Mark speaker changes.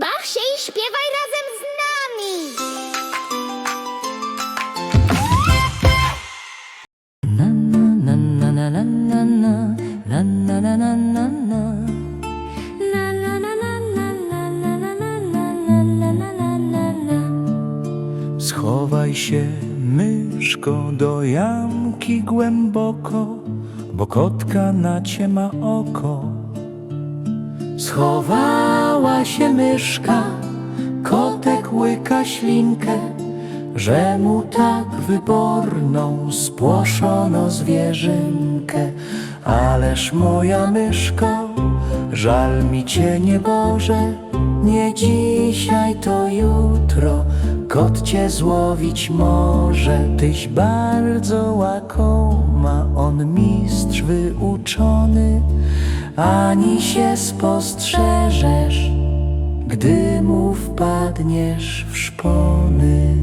Speaker 1: Baw się i śpiewaj razem z nami.
Speaker 2: Na na na na na na na na na na na na
Speaker 1: Na.
Speaker 3: Schowaj się, myszko, do jamki głęboko, bo kotka na cię ma oko. Schowała się myszka, kotek łyka ślinkę, że mu tak wyborną spłoszono zwierzynkę. Ależ moja myszko, żal mi cię nie Boże, nie dzisiaj to jutro, kot cię złowić może. Tyś bardzo łakoma, on mistrz wyuczony, ani się spostrzeżesz, gdy mu wpadniesz w szpony.